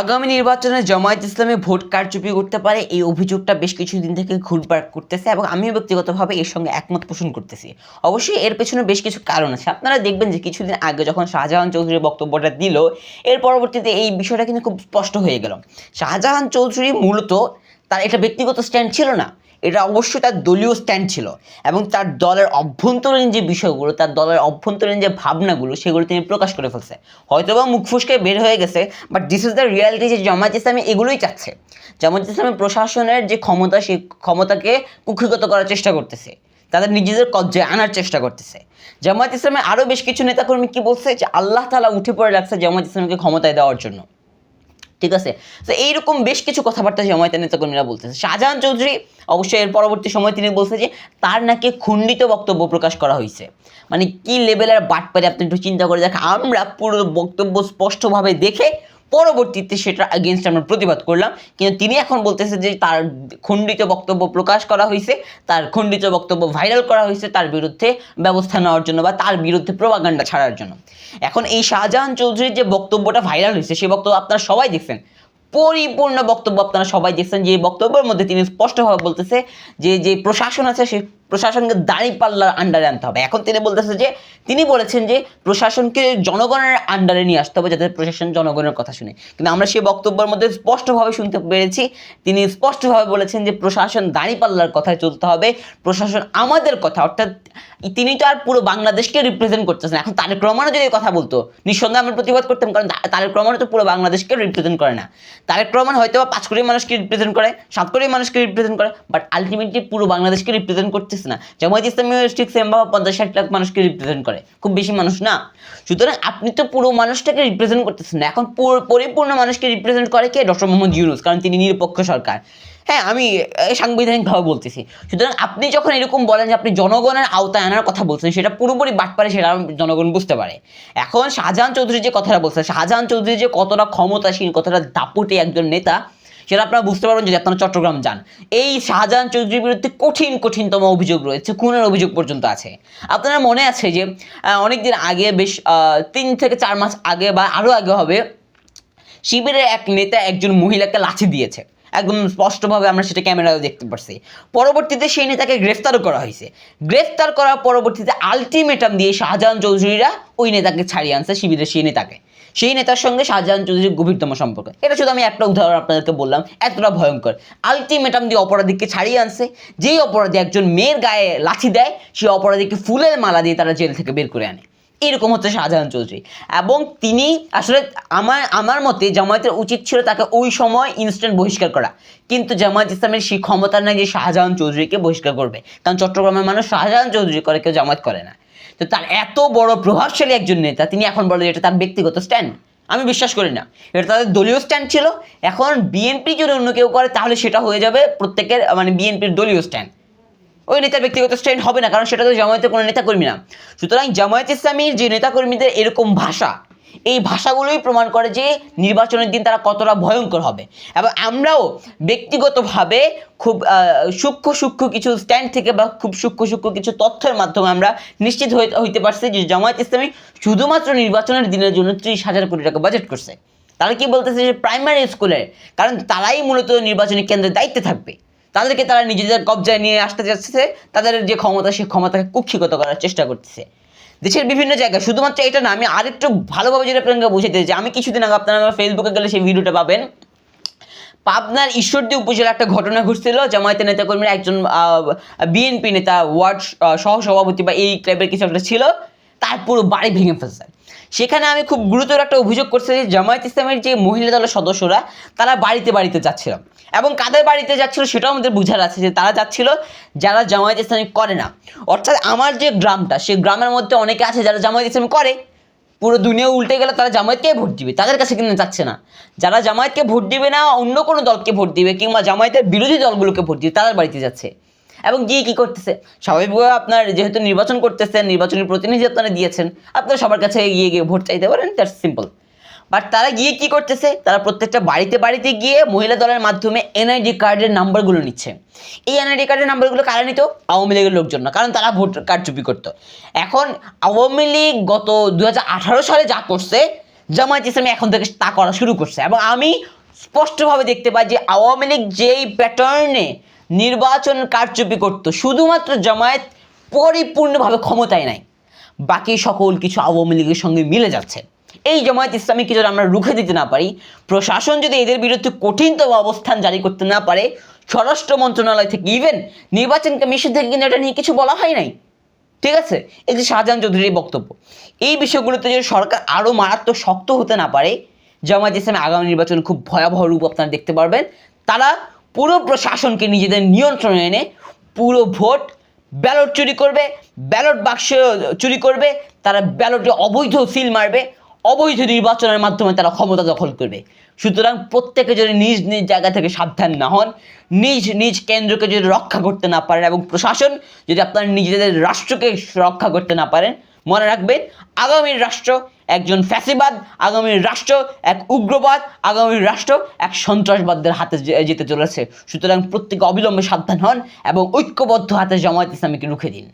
আগামী নির্বাচনে জামায়াত ইসলামে ভোট কারচুপি করতে পারে, এই অভিযোগটা বেশ কিছুদিন থেকে ঘুরবার করতেছে এবং আমিও ব্যক্তিগতভাবে এর সঙ্গে একমত পোষণ করতেছি। অবশ্যই এর পেছনে বেশ কিছু কারণ আছে। আপনারা দেখবেন যে কিছুদিন আগে যখন শাহজাহান চৌধুরী বক্তব্যটা দিল, এর পরবর্তীতে এই বিষয়টা কিন্তু খুব স্পষ্ট হয়ে গেল। শাহজাহান চৌধুরী মূলত তার এটা ব্যক্তিগত স্ট্যান্ড ছিল না। এটা অবশ্যই তার দলীয় স্ট্যান্ড ছিল এবং তার দলের অভ্যন্তরীণ যে বিষয়গুলো, তার দলের অভ্যন্তরীণ যে ভাবনাগুলো, সেগুলো তিনি প্রকাশ করে ফেলছে। হয়তোবা মুখ ফুসকে বের হয়ে গেছে but this is the reality যে জামায়াত ইসলামী এগুলোই চাচ্ছে। জামায়াত ইসলামী প্রশাসনের যে ক্ষমতা সেই ক্ষমতাকে কুক্ষিগত করার চেষ্টা করতেছে। তাদের নিজেদের কবজায় আনার চেষ্টা করতেছে। জামায়াত ইসলামের আরও বেশ কিছু নেতাকর্মী কি বলছে? যে আল্লাহ তালা উঠে পড়ে লাগছে জামায়াত ইসলামকে ক্ষমতায় দেওয়ার জন্য। ঠিক আছে? তো এইরকম বেশ কিছু কথাবার্তা জামায়াতের নেতাকর্মীরা বলতেছে। শাহজাহান চৌধুরী অবশ্যই এর পরবর্তী সময় তিনি বলছে যে, তার নাকি খণ্ডিত বক্তব্য প্রকাশ করা হয়েছে। মানে কি লেভেলের বাটপারে আপনি একটু চিন্তা করে দেখেন। আমরা পুরো বক্তব্য স্পষ্টভাবে দেখে পরবর্তীতে সেটা এগেনস্ট আমরা প্রতিবাদ করলাম। কিন্তু তিনি এখন বলতেছে যে তার খণ্ডিত বক্তব্য প্রকাশ করা হয়েছে, তার খণ্ডিত বক্তব্য ভাইরাল করা হয়েছে তার বিরুদ্ধে ব্যবস্থা নেওয়ার জন্য বা তার বিরুদ্ধে প্রভাগান্ডা ছাড়ার জন্য। এখন এই শাহজাহান চৌধুরীর যে বক্তব্যটা ভাইরাল হয়েছে সেই বক্তব্য আপনারা সবাই দেখছেন। পরিপূর্ণ বক্তব্য আপনারা সবাই দেখছেন যে বক্তব্যের মধ্যে তিনি স্পষ্টভাবে বলতেছে যে যে প্রশাসন আছে সেই প্রশাসনকে দাঁড়িপাল্লার আন্ডারে আনতে হবে। এখন তিনি বলতেছে যে, তিনি বলেছেন যে, প্রশাসনকে জনগণের আন্ডারে নিয়ে আসতে হবে যাতে প্রশাসন জনগণের কথা শুনে। কিন্তু আমরা সেই বক্তব্যের মধ্যে স্পষ্টভাবে শুনতে পেরেছি। তিনি স্পষ্টভাবে বলেছেন যে, প্রশাসন দাঁড়িপাল্লার কথায় চলতে হবে। প্রশাসন আমাদের কথা, অর্থাৎ তিনি তো আর পুরো বাংলাদেশকে রিপ্রেজেন্ট করতেছেন। এখন তারেক রহমানও যদি কথা বলতো, নিঃসন্দেহে আমরা প্রতিবাদ করতাম, কারণ তারেক রহমানও তো পুরো বাংলাদেশকে রিপ্রেজেন্ট করে না। তারেক রহমান হয়তো বা পাঁচ কোটি মানুষকে রিপ্রেজেন্ট করে, সাত কোটি মানুষকে রিপ্রেজেন্ট করে বাট আলটিমেটলি পুরো বাংলাদেশকে রিপ্রেজেন্ট করতেছে না। জামায়াত ইসলামী ঠিক সেম ভাবে পঞ্চাশ ষাট লাখ মানুষকে রিপ্রেজেন্ট করে। খুব বেশি মানুষ না। সুতরাং আপনি তো পুরো মানুষটাকে রিপ্রেজেন্ট করতেছেন না। এখন পরিপূর্ণ মানুষকে রিপ্রেজেন্ট করে কে? ডক্টর মোহাম্মদ ইউনুস, কারণ তিনি নিরপেক্ষ সরকার। হ্যাঁ আমি সাংবিধানিকভাবে বলতেছি। সুতরাং আপনি যখন এরকম বলেন যে আপনি জনগণের আওতায় আনার কথা বলছেন, সেটা পুরোপুরি বাটপারে সেটা জনগণ বুঝতে পারে। এখন শাহজাহান চৌধুরী যে কথাটা বলছে, শাহজাহান চৌধুরী যে কতটা ক্ষমতাসীন কতটা দাপুটে একজন নেতা সেটা আপনারা বুঝতে পারবেন যদি আপনারা চট্টগ্রাম যান। এই শাহজাহান চৌধুরীর বিরুদ্ধে কঠিন, কঠিনতম অভিযোগ রয়েছে, খুনের অভিযোগ পর্যন্ত আছে। আপনার মনে আছে যে অনেক দিন আগে বেশ তিন থেকে চার মাস আগে বা আরও আগে হবে, শিবিরের এক নেতা একজন মহিলাকে লাঠি দিয়েছে। একদম স্পষ্টভাবে আমরা সেটা ক্যামেরায় দেখতে পারছি। পরবর্তীতে সেই নেতাকে গ্রেফতারও করা হয়েছে। গ্রেফতার করার পরবর্তীতে আলটিমেটাম দিয়ে শাহজাহান চৌধুরীরা ওই নেতাকে ছাড়িয়ে আনছে, শিবিরের সেই নেতাকে। সেই নেতার সঙ্গে শাহজাহান চৌধুরীর গভীরতম সম্পর্ক। এটা শুধু আমি একটা উদাহরণ আপনাদেরকে বললাম, এতটা ভয়ঙ্কর। আলটিমেটাম দিয়ে অপরাধীকে ছাড়িয়ে আনছে, যেই অপরাধী একজন মেয়ের গায়ে লাঠি দেয়, সেই অপরাধীকে ফুলের মালা দিয়ে তারা জেল থেকে বের করে আনে। এরকম হচ্ছে শাহজাহান চৌধুরী। এবং তিনি আসলে আমার আমার মতে জামায়াতের উচিত ছিল তাকে ওই সময় ইনস্ট্যান্ট বহিষ্কার করা। কিন্তু জামায়াত ইসলামের সেই ক্ষমতা নাই যে শাহজাহান চৌধুরীকে বহিষ্কার করবে। কারণ চট্টগ্রামের মানুষ শাহজাহান চৌধুরী করে, কেউ জামায়াত করে না। তো তার এত বড় প্রভাবশালী একজন নেতা, তিনি এখন বলে এটা তার ব্যক্তিগত স্ট্যান্ড আমি বিশ্বাস করি না। এটা তাদের দলীয় স্ট্যান্ড ছিল, এখন বিএনপি যদি অন্য কেউ করে, তাহলে সেটা হয়ে যাবে প্রত্যেকের মানে বিএনপির দলীয় স্ট্যান্ড ওই নেতার ব্যক্তিগত স্ট্যান্ড হবে না, কারণ সেটা তো জামায়াতের কোনো নেতা কর্মী না। সুতরাং জামায়াত ইসলামীর যে নেতাকর্মীদের এরকম ভাষা এই ভাষাগুলোই প্রমাণ করে যে নির্বাচনের দিন তারা কতটা ভয়ঙ্কর হবে। এবং আমরাও ব্যক্তিগতভাবে খুব সূক্ষ্ম সূক্ষ্ম কিছু স্ট্যান্ড থেকে বা খুব সূক্ষ্ম সূক্ষ্ম কিছু তথ্যের মাধ্যমে আমরা নিশ্চিত হইতে পারছি যে জামায়াত ইসলামী শুধুমাত্র নির্বাচনের দিনের জন্য ত্রিশ হাজার কোটি টাকা বাজেট করছে। তারা কি বলতেছে যে প্রাইমারি স্কুলের কারণ তারাই মূলত নির্বাচনী কেন্দ্রের দায়িত্বে থাকবে। তাদেরকে তারা নিজেদের কবজায় নিয়ে আসতে যাচ্ছে, তাদের যে ক্ষমতা সেই ক্ষমতাকে কুক্ষিগত করার চেষ্টা করতেছে। দেশের বিভিন্ন জায়গায়, শুধুমাত্র এটা না, আমি আরেকটু ভালোভাবে যেটা আপনাকে বুঝাতে চাই, আমি কিছুদিন আগে আপনারা আমার ফেসবুকে গেলে সেই ভিডিওটা পাবেন। পাবনার ঈশ্বরদী উপজেলা একটা ঘটনা ঘটছিল জামায়াতের নেতাকর্মীরা একজন বিএনপি নেতা, ওয়ার্ড সহসভাপতি বা এই টাইপের কিছু একটা ছিল, তার পুরো বাড়ি ভেঙে ফেলছে। সেখানে আমি খুব গুরুতর একটা অভিযোগ করছি যে জামায়াত ইসলামের যে মহিলা দলের সদস্যরা, তারা বাড়িতে বাড়িতে যাচ্ছিল। এবং কাদের বাড়িতে যাচ্ছিল সেটাও আমাদের বোঝার আছে যে তারা যাচ্ছিল, যারা জামায়াত ইসলামী করে না। অর্থাৎ আমার যে গ্রামটা, সেই গ্রামের মধ্যে অনেকে আছে যারা জামায়াত ইসলামী করে, পুরো দুনিয়া উল্টে গেলে তারা জামায়াতকে ভোট দিবে, তাদের কাছে কিন্তু যাচ্ছে না। যারা জামায়াতকে ভোট দিবে না, অন্য কোনো দলকে ভোট দিবে, কিংবা জামায়াতের বিরোধী দলগুলোকে ভোট দিবে, তাদের বাড়িতে যাচ্ছে। এবং গিয়ে কী করতেছে? স্বাভাবিকভাবে আপনার যেহেতু নির্বাচন করতেছেন নির্বাচনের প্রতিনিধি আপনারা দিয়েছেন, আপনারা সবার কাছে গিয়ে গিয়ে ভোট চাইতে পারেন দ্যাটস সিম্পল বাট তারা গিয়ে কি করতেছে? তারা প্রত্যেকটা বাড়িতে বাড়িতে গিয়ে মহিলা দলের মাধ্যমে এনআইডি কার্ডের নাম্বারগুলো নিচ্ছে। এই এনআইডি কার্ডের নাম্বারগুলো কারা নিত? আওয়ামী লীগের লোকজন না, কারণ তারা ভোট কারচুপি করতো। এখন আওয়ামী লীগ গত দুহাজার আঠারো সালে যা করছে, জামায়াত ইসলামী এখন থেকে তা করা শুরু করছে। এবং আমি স্পষ্টভাবে দেখতে পাই যে আওয়ামী লীগ যেই প্যাটার্নে নির্বাচন কারচুপি করতো। শুধুমাত্র জামায়াত পরিপূর্ণভাবে ক্ষমতায় নাই। বাকি সকল কিছু আওয়ামী লীগের সঙ্গে মিলে যাচ্ছে। এই জামায়াত ইসলামীকে যদি আমরা রুখে দিতে না পারি, প্রশাসন যদি এদের বিরুদ্ধে কঠিনতম অবস্থান জারি করতে না পারে, স্বরাষ্ট্র মন্ত্রণালয় থেকে ইভেন নির্বাচন কমিশন থেকে কিন্তু এটা নিয়ে কিছু বলা হয় নাই। ঠিক আছে? এই যে শাহজাহান চৌধুরীর বক্তব্য। এই বিষয়গুলোতে যদি সরকার আরও মারাত্মক শক্ত হতে না পারে, জামায়াত ইসলামী আগামী নির্বাচন খুব ভয়াবহ রূপ আপনারা দেখতে পারবেন। তারা পুরো প্রশাসনকে নিজেদের নিয়ন্ত্রণে এনে পুরো ভোট ব্যালট চুরি করবে, ব্যালট বাক্স চুরি করবে, তারা ব্যালটে অবৈধ সিল মারবে, অবৈধ নির্বাচনের মাধ্যমে তারা ক্ষমতা দখল করবে। সুতরাং প্রত্যেকে যদি নিজ নিজ জায়গা থেকে সাবধান না হন, নিজ নিজ কেন্দ্রকে যদি রক্ষা করতে না পারেন এবং প্রশাসন যদি আপনার নিজেদের রাষ্ট্রকে রক্ষা করতে না পারেন মনে রাখবেন আগামীর রাষ্ট্র একজন ফ্যাসিবাদ আগামীর রাষ্ট্র এক উগ্রবাদ আগামীর রাষ্ট্র এক সন্ত্রাসবাদদের হাতে যেতে চলেছে। সুতরাং প্রত্যেকে অবিলম্বে সাবধান হন এবং ঐক্যবদ্ধ হাতে জামায়াত ইসলামীকে রুখে দিন।